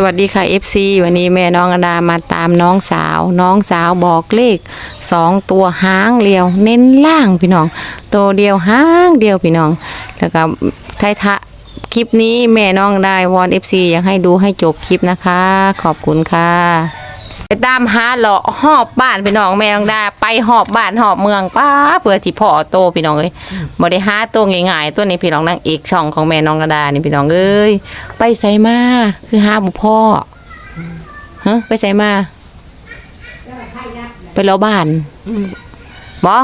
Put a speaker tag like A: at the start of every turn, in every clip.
A: สวัสดีค่ะ FC วันนี้แม่น้องอดามาตามน้องสาว น้องสาวบอกเลขสองตัวห้างเดียว เน้นล่างพี่น้องตัวเดียวห้างเดียวพี่น้องแล้วก็ท้ายทะคลิปนี้แม่น้องได้วอน FC อยากให้ดูให้จบคลิปนะคะ ขอบคุณค่ะ ไปตามหาเลาะหอบบ้านพี่น้องแม่น้องดาไปหอบบ้านหอบเมืองป้าเพื่อสิพ่อโตพี่น้องเอ้ยบ่ได้หาตัวง่ายๆตัวนี้พี่น้องนางเอกช่องของแม่น้องอดานี่พี่น้องเอ้ยไปใส่มาคือหาบุพ่อฮะไปใส่มาไปรอบ้านบอ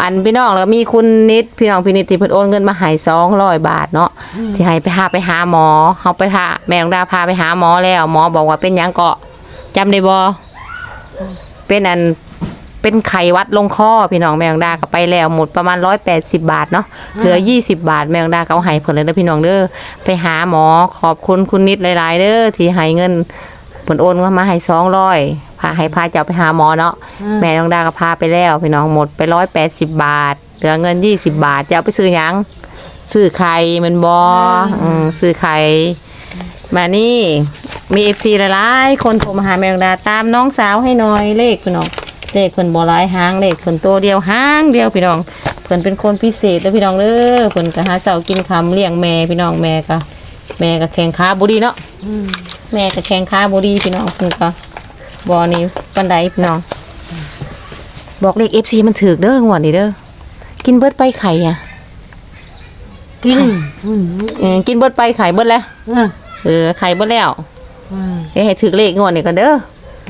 A: อันพี่น้องแล้วมีคุณนิดพี่น้องพี่นิดที่เพิ่นโอนเงินมาให้สองร้อยบาทเนาะที่ให้ไปหาไปหาหมอเฮาไปพาแม่ของดาพาไปหาหมอแล้ว หมอบอกว่าเป็นยังเกาะ จำได้บ่เป็นอันเป็นไข้หวัดลงคอพี่น้องแม่ของดาก็ไปแล้วหมดประมาณ180บาทเนาะเหลือ20บาทแม่ของดาก็เอาให้เพิ่นเลยเด้อพี่น้องเด้อไปหาหมอขอบคุณคุณนิดหลาย ๆ เด้อที่ให้เงินผลโอนมามาให้สองร้อยพาให้พาเจ้าไปหาหมอเนาะแม่น้องดาก็พาไปแล้ว พี่น้องหมดไปร้อยแปดสิบบาท เหลือเงินยี่สิบบาทจะเอาไปซื้อหยังซื้อไข่แมันบออืมซื้อไข่ มานี่มีเอฟซีหลายๆคนโทรมาหาแม่น้องดาตามน้องสาวให้หน่อยเลขพี่น้องเลขเพิ่นบ่หลายหางเลขเพิ่นตัวเดียวหางเดียวพี่น้องเพิ่นเป็นคนพิเศษเด้อพี่น้องเด้อเพิ่นก็หาเช้ากินคำเลี้ยงแม่พี่น้องแม่ก็แม่ก็แข่งขาบ่ดีเนาะแม่ก็แข่งขาบดีพี่น้องคุณก็บอนี่ปันไดพี่น้อง บอกเลขเอฟซีมันถือเด้องวดนี้เด้อกินเบิดไปไข่อะ
B: กิน
A: เออกินเบิดไปไข่เบิดแล้ว
B: อะ
A: เออไข่เบิดแล้ว
B: อ่า
A: เอ้ให้ถือเลขงวดนี้กันเด้อ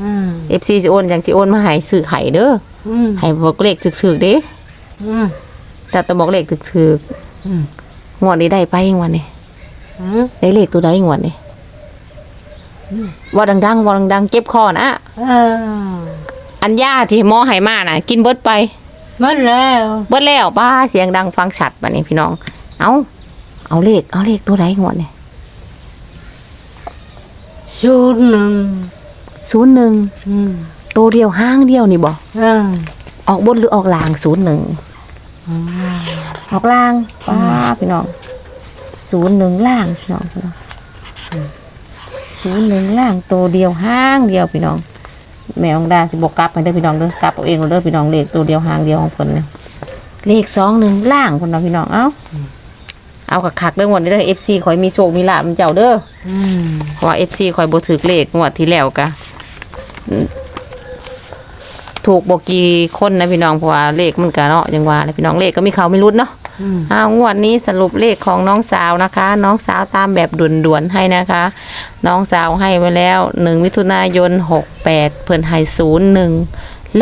B: อ่า
A: เอฟซีสิโอนจังสิโอนมาให้ซื้อไข่เด้อ
B: อืม
A: ให้บอกเลขถือๆเด้
B: อ่า
A: แต่ต้องบอกเลขถือ
B: อืม
A: ๆงวดนี้ได้ไปงวดนี้
B: อ่า
A: ได้เลขตัวใดงวดนี้ว่าดังๆว่าดังๆเจ็บคอนะ
B: อ่า
A: อันย่าที่หมอให้มาน่ะ กินเบิดไป
B: หมันแล้ว
A: เบิดแล้วป้าเสียงดังฟังชัดบัดนี้พี่น้อง เอาเอาเลขเอาเลขตัวใดงวดเนี่ย
B: ศูนย์หนึ่ง
A: ศูนย์หนึ่ง
B: อืม
A: ตัวเดียวห้างเดียวนี่บ่
B: อ่า
A: ออกบนหรือออกล่างศูนย์หนึ่งออกล่างป้าพี่น้องศูนย์หนึ่งล่างพี่น้องพี่น้องศูนย์หนึ่งล่างตัวเดียวห้างเดียวพี่น้อง แม่องดาสิบอกกลับไปเด้อพี่น้องเด้อกลับเอาเองเด้อพี่น้องเลขตัวเดียวห้างเดียวของเพิ่นเนี่ยเลขสองหนึ่งล่างคนเนาะพี่น้องเอ้า เอาคักๆเด้องวดนี้เด้อ FC ขอให้มีโชคมีลาภมันเจ้าเด้อ
B: อืม
A: เพราะว่าเอฟซีคอยบถือเลขงวดที่แล้วกะถูกบอกกี่คนนะพี่น้องเพราะว่าเลขมันกะเนาะยังว่าเลยพี่น้องเลขก็มีเขาไม่รุดเนาะ
B: อืม
A: อ้าวงวดนี้สรุปเลขของน้องสาวนะคะ น้องสาวตามแบบด่วนๆให้นะคะ น้องสาวให้ไว้แล้วหนึ่งมิถุนายนหกแปดเพิ่นให้ศูนย์หนึ่ง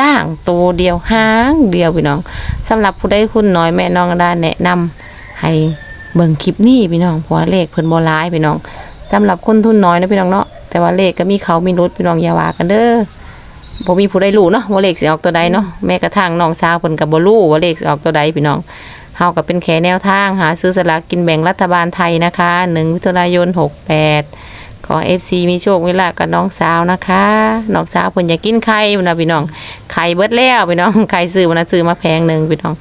A: ล่างตัวเดียวห้างเดียวพี่น้องสำหรับผู้ได้คุณน้อยแม่น้องได้แนะนำให้ เบิ่งคลิปนี้พี่น้องเพราะว่าเลขเพิ่นบ่ร้ายพี่น้องสำหรับคนทุนน้อยนะพี่น้องเนาะแต่ว่าเลขก็มีเขามีรุดพี่น้องอย่าว่ากันเด้อบ่มีผู้ใดรู้เนาะว่าเลขสิออกตัวใดเนาะแม้กระทั่งน้องสาวเพิ่นก็บ่รู้ว่าเลขสิออกตัวใดพี่น้องเฮาก็เป็นแค่แนวทางหาซื้อสลากกินแบ่งรัฐบาลไทยนะคะ1มิถุนายน 68 ขอ FC มีโชคมีลาภกับน้องสาวนะคะน้องสาวเพิ่นอยากกินไข่พุ่นน่ะพี่น้องไข่เบิดแล้วพี่น้องไข่ซื้อมันนะซื้อมาแพงหนึงพี่น้อง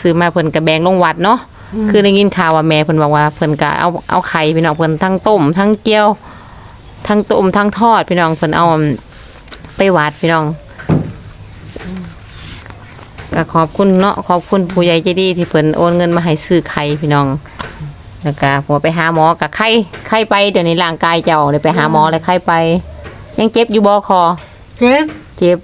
A: ซื้อมาเพิ่นก็แบ่งลงวัดเนาะ คือได้ยินข่าวว่าแม่เพิ่นบอกว่าเพิ่นก็เอาเอาไข่พี่น้องเพิ่นทั้งต้มทั้งเจียว ทั้งต้มทั้งทอดพี่น้องเพิ่นเอาไปวัดพี่น้องก็ขอบคุณเนาะขอบคุณผู้ใหญ่ใจดีที่เพิ่นโอนเงินมาให้ซื้อไข่พี่น้องแล้วก็พอไปหาหมอกับไข้ไข้ไปเดี๋ยวนี้ร่างกายเจ้าเลยไปหาหมอเลยไข้ไป ยังเจ็บอยู่บ่คอ
B: เจ็บ
A: เจ็บ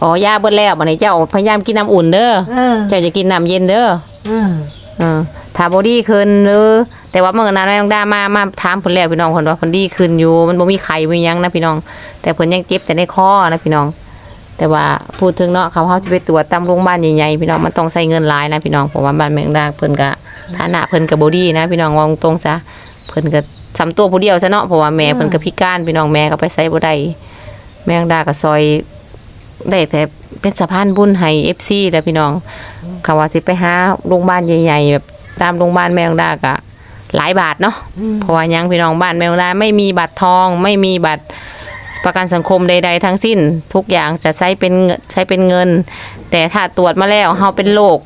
A: อ๋อยาเบิดแล้วบัดนี้เจ้าพยายามกินน้ำอุ่นเด้อ
B: เออ
A: เจ้าจะกินน้ำเย็นเด้อ
B: อ่า
A: เออถ้าบอดี้ขึ้นหรือ แต่ว่าเมื่อนั้นน้องดามามาถามเพิ่นแล้วพี่น้องเพิ่นว่าเพิ่นดีขึ้นอยู่ มันบ่มีไข้มีหยังนะพี่น้อง แต่เพิ่นยังเจ็บแต่ในคอนะพี่น้อง แต่ว่าพูดถึงเนาะเขาเฮาสิไปตรวจตามโรงพยาบาลใหญ่ๆพี่น้องมันต้องใช้เงินหลายนะพี่น้องเพราะว่าบ้านแมงดาเพิ่นก็ฐานะเพิ่นก็บ่ดีนะ พี่น้องว่าตรงๆซะเพิ่นก็สำตัวผู้เดียวซะเนาะเพราะว่าแม่เพิ่นก็พิการพี่น้องแม่ก็ไปไสบ่ได้แมงดาก็ซอยได้แต่ เป็นสะพานบุญให้ FC แหล้วพี่น้องเขาว่าสิไปหาโรงพยาบาลใหญ่ๆแบบตามโรงพยาบาลแมวดากะหลายบาทเนาะเพราะว่ายังพี่น้องบ้านแมวดาไม่มีบัตรทอง ไม่มีบัตรประกันสังคมใด ๆ ทั้งสิ้น ทุกอย่างจะใช้เป็นเงินใช้เป็นเงิน แต่ถ้าตรวจมาแล้วเฮาเป็นโรค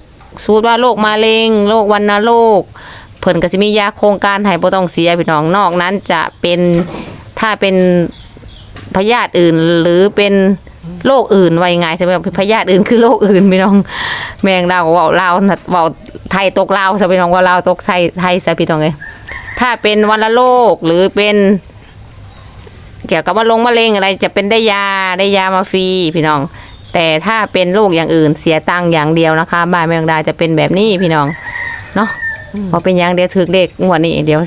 A: สูตรว่าโรคมะเร็งโรควัณโรคเพิ่นก็สิมียาโครงการให้บ่ต้องเสียพี่น้องนอกนั้นจะเป็นถ้าเป็นพยาธิอื่นหรือเป็น โรคอื่นว่ายังไงใช่ไหมพยาธิอื่นคือโรคอื่นพี่น้อง แมงดาเว่าลาวเว่าไทยตกลาวซะพี่น้องว่าลาวตกไทยไทยซะพี่น้องเลยถ้าเป็นวัณโรคหรือเป็น เกี่ยวกับมะลงมะเร็งอะไร จะเป็นได้ยาได้ยามาฟรีพี่น้อง แต่ถ้าเป็นโรคอย่างอื่นเสียตังค์อย่างเดียวนะคะบ้านแมงดาจะเป็นแบบนี้พี่น้องเนาะพอเป็นอย่างเดียวถือเลขงวดนี้เดี๋ยว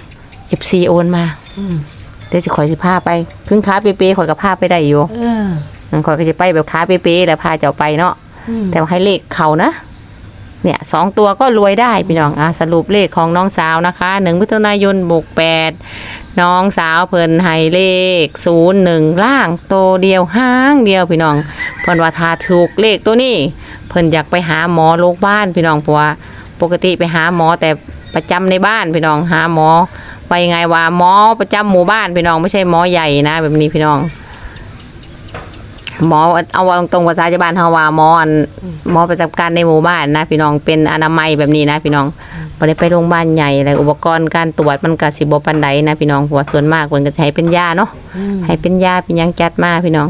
A: เอฟซีโอนมา
B: อืม
A: เดี๋ยวสิข่อยสิพาไปถึงค้าเป๊ะๆข่อยก็พาไปได้อยู่
B: เออ
A: อืมข่อยก็จะไปแบบค้าเป๊ะๆแล้วพาเจ้าไปเนาะ
B: อืม
A: แต่ว่าให้เลขเขานะ เนี่ยสองตัวก็รวยได้พี่น้องอะสรุปเลขของน้องสาวนะคะหนึ่งมิถุนายนบวกแปดน้องสาวเพิ่นให้เลขศูนย์หนึ่งล่างโตวเดียวห้างเดียวพี่น้องเพิ่นว่าถ้าถูกเลขตัวนี้ เพิ่นอยากไปหาหมอโรงพยาบาลพี่น้องเพราะว่าปกติไปหาหมอแต่ประจำในบ้านพี่น้องหาหมอไปยังไงว่าหมอประจำหมู่บ้านพี่น้องไม่ใช่หมอใหญ่นะ แบบนี้พี่น้อง หมอเอาว่าตรงๆภาษาชาวบ้านเฮาว่าหมออันหมอประจำการในหมู่บ้านนะพี่น้องเป็นอนามัยแบบนี้นะพี่น้องบ่ได้ไปโรงพยาบาลใหญ่อะไรอุปกรณ์การตรวจมันก็สิบ่ปานใดนะพี่น้องเพราะว่าส่วนมากเพิ่นก็จะให้เป็นยาเนาะ
B: อืม
A: ให้เป็นยาเป็นหยังจัดมาพี่น้อง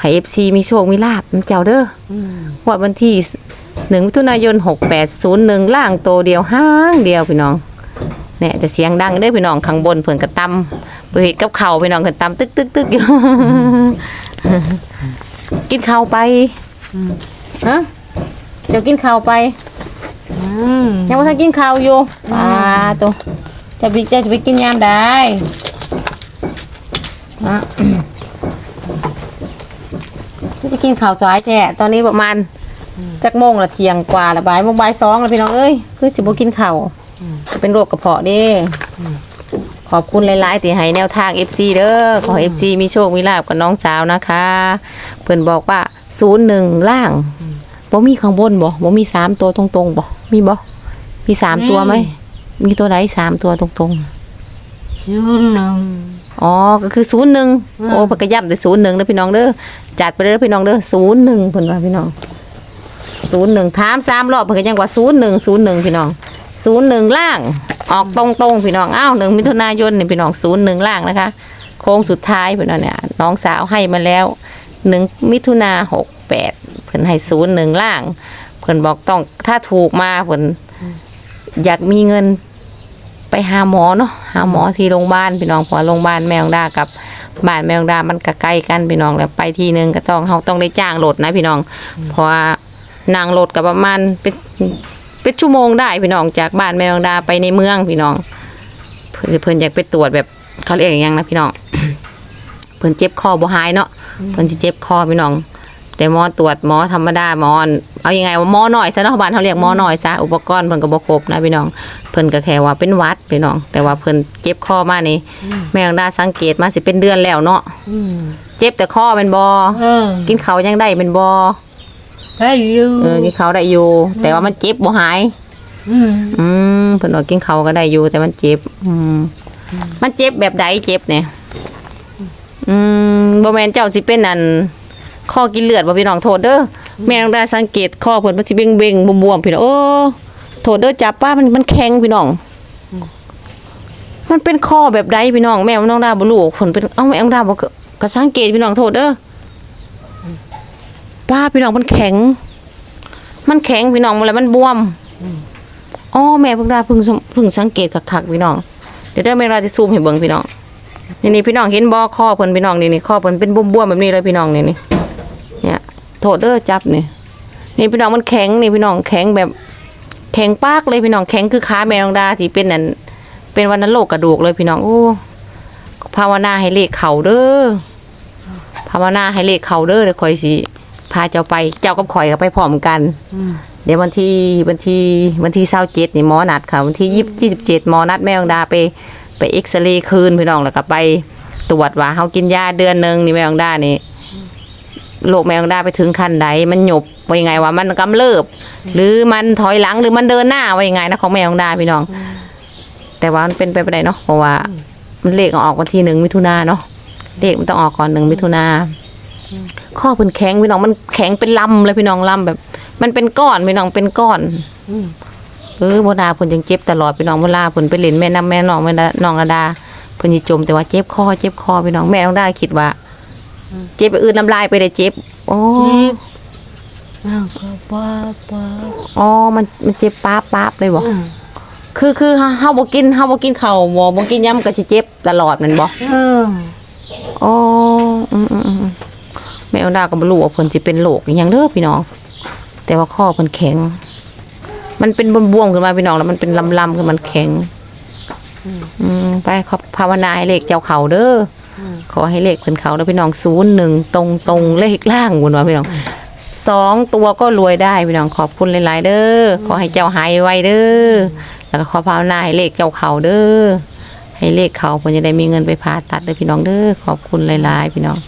A: ให้ FC มีโชคมีลาบนำเจ้าเด้อ
B: อืม
A: งวดวันที่1มิถุนายน6801ล่างโตเดียวห้างเดียวพี่น้อง เนี่ยจะเสียงดังเด้อพี่น้องข้างบนเพิ่นก็ตำเปิดกับข้าวพี่น้องเพิ่นตำตึกตึกตึกอยู่กินข้าวไป
B: อืม
A: ฮะเดี๋ยวกินข้าวไป
B: อืม
A: ยังว่าทันกินข้าวอยู่อ่าตัวจะไปจะไปกินยามได้อะจะกินข้าวสายแจ้ตอนนี้ประมาณจักโมงละเที่ยงกว่าละบ่ายโมงบ่ายสองละพี่น้องเอ้ยคือสิบ่กินข้าวจะ เป็นโรคกระเพาะเด้ขอบคุณหลายๆที่ให้แนวทาง FC เด้อขอ FC มีโชคมีลาบกับน้องสาวนะคะ เพิ่นบอกว่า01ล่างบ่มีข้างบนบ่บ่มีสามตัวตรงๆบ่มีบ่มีสามตัวไหมมีตัวไหนสามตัวตรง
B: ศูนย์หนึ่ง
A: ๆอ๋อก็คือศูนย์หนึ่ง
B: อืม
A: โอ้เพิ่นก็ย้ำแต่ศูนย์หนึ่งเด้อพี่น้องเด้อจัดไปเด้อพี่น้องเด้อศูนย์หนึ่งเพิ่นว่าพี่น้องศูนย์หนึ่งถามสามรอบเพิ่นก็ยังว่าศูนย์หนึ่งศูนย์หนึ่งพี่น้อง ศูนย์หนึ่งล่าง ออกตรงๆพี่น้องอ้าวหนึ่งมิถุนายนนี่พี่น้องศูนย์หนึ่งล่างนะคะ โค้งสุดท้ายพี่น้องเนี่ยน้องสาวให้มาแล้วหนึ่งมิถุนาหกแปดเพิ่นให้ศูนย์หนึ่งล่าง เพิ่นบอกต้องถ้าถูกมาเพิ่นอยากมีเงินไปหาหมอเนาะหาหมอที่โรงพยาบาลพี่น้องเพอโรงพยาบาลแมวดากับบ้านแมวดามันก็ใกล้กันพี่น้องแล้วไปทีนึงก็ต้องเฮาต้องได้จ้างรถนะพี่น้องเพราะว่างรถก็ประมาณเป็น เป็นชั่วโมงได้พี่น้องจากบ้านแมวดาไปในเมืองพี่น้อง เพิ่นเพิ่นอยากไปตรวจแบบเขาเรียกอย่างนะพี่น้อง เพิ่นเจ็บคอบ่หายเนาะเพิ่นสิเจ็บคอพี่น้อง แต่หมอตรวจหมอธรรมดาหมออันเอายังไงว่าหมอหน่อยซะเนาะบ้านเขาเรียกหมอหน่อยซะอุปกรณ์เพิ่นก็บ่ครบนะพี่น้อง เพิ่นก็แค่ว่าเป็นหวัดพี่น้อง แต่ว่าเพิ่นเจ็บคอมานี่แม่งได้สังเกตมาสิเป็นเดือนแล้วเนาะ
B: อืม
A: เจ็บแต่คอเป็นบ่
B: เออ
A: กินข้าวยังได้เป็นบ่
B: ไปอยู่
A: เออกินข้าวได้อยู่ แต่ว่ามันเจ็บบ่หาย
B: อืม
A: อืมเพิ่นว่ากินข้าวก็ได้อยู่ แต่มันเจ็บ อืมมันเจ็บแบบใดเจ็บเนี่ย อืมบ่แม่นเจ้าสิเป็นอันข้อกินเลือดบ่พี่น้องโทษเด้อแม่ต้องได้สังเกตข้อเพิ่นมันสิเบ่งๆบวมๆพี่น้องโอ้โทษเด้อจับป้ามันมันแข็งพี่น้อง มันเป็นข้อแบบใดพี่น้องแม่น้องดาบ่รู้เพิ่นเป็นเอ้าแม่น้องดาบ่ก็ก็สังเกตพี่น้องโทษเด้อ ป้าพี่น้องมันแข็ง มันแข็งพี่น้องบ่แล้วมันบวมอ๋อแม่เพิ่งได้เพิ่งสเพิ่งสังเกตคักๆพี่น้อง เดี๋ยวเด้อแม่เราจะซูมให้เบิ่งพี่น้อง นี่นี่พี่น้องเห็นบ่ข้อเพิ่นพี่น้องนี่นี่ข้อเพิ่นเป็นบวมๆแบบนี้เลยพี่น้องนี่นี่เนี่ยโทษเด้อจับนี่นี่พี่น้องมันแข็งนี่พี่น้องแข็งแบบ แข็งปากเลยพี่น้องแข็งคือขาแมวดาที่เป็นนั่นเป็นวันนั้นโรคกระดูกเลยพี่น้องโอ้ภาวนาให้เลขเข่าเด้อภาวนาให้เลขเข่าเด้อเดี๋ยวคอยสิ พาเจ้าไปเจ้ากับข่อยก็ไปพร้อมกัน
B: อืม
A: เดี๋ยววันที่วันที่วันที่เศร้าเจ็ดนี่หมอนัดค่ะวันที่ยี่ยี่สิบเจ็ดหมอนัดแม่องดาไป ไปเอ็กซเรย์คืนพี่น้องแล้วก็ไปตรวจว่าเขากินยาเดือนหนึ่งนี่แม่องดานี่โรคแม่องดาไปถึงขั้นใดมันหยบว่ายังไงว่ามันกำเริบ หรือมันถอยหลังหรือมันเดินหน้าว่ายังไงนะของแม่องดาพี่น้อง แต่ว่ามันเป็นไปไม่ได้เนาะเพราะว่า มันเลขออกวันที่หนึ่งมิถุนาเนาะเลขมันต้องออกก่อนหนึ่งมิถุนา ข้อเพิ่นแข็งพี่น้องมันแข็งเป็นลำเลยพี่น้องลำแบบ มันเป็นก้อนพี่น้องเป็นก้อน
B: อืม
A: เออโบดาเพิ่นยังเจ็บตลอดพี่น้องเวลาเพิ่นไปเล่นแม่น้ำแม่น้องแม่น้องระดาพิ่นสิจมแต่ว่าเจ็บคอเจ็บคอพี่น้องแม่น้องได้คิดว่า เจ็บไปอื่นน้ำลายไปได้เจ็บโอ้
B: เจ็บอ้าวก็ป้าป้า
A: อ๋อมันมันเจ็บป๊าบป๊าบเลยบ่
B: อืม
A: คือคือเฮาเฮาบ่กินเฮาบ่กินข้าวบ่บ่กินยำก็สิเจ็บตลอดแม่นบ่
B: เออ
A: อ๋ออืมอืมอืม แม่น้องดาก็บ่รู้ว่าเพิ่นสิเป็นโรคอีหยังเด้อพี่น้อง แต่ว่าข้อเพิ่นแข็ง มันเป็นบวมๆขึ้นมาพี่น้องแล้วมันเป็นลำๆขึ้นมันแข็ง อืมไปขอภาวนาให้เลขเจ้าเขาเด้ออขอให้เลขเพิ่นเขาแล้วพี่น้องศูนย์หนึ่งตรงตรงๆเลขล่างวนว่าพี่น้องสองตัวก็รวยได้พี่น้องขอบคุณหลายๆเด้อขอให้เจ้าหายไวเด้อแล้วก็ขอภาวนาให้เลขเจ้าเขาเด้อให้เลขเขาเพิ่นจะได้มีเงินไปผ่าตัดเด้อพี่น้องเด้อขอบคุณหลายๆพี่น้อง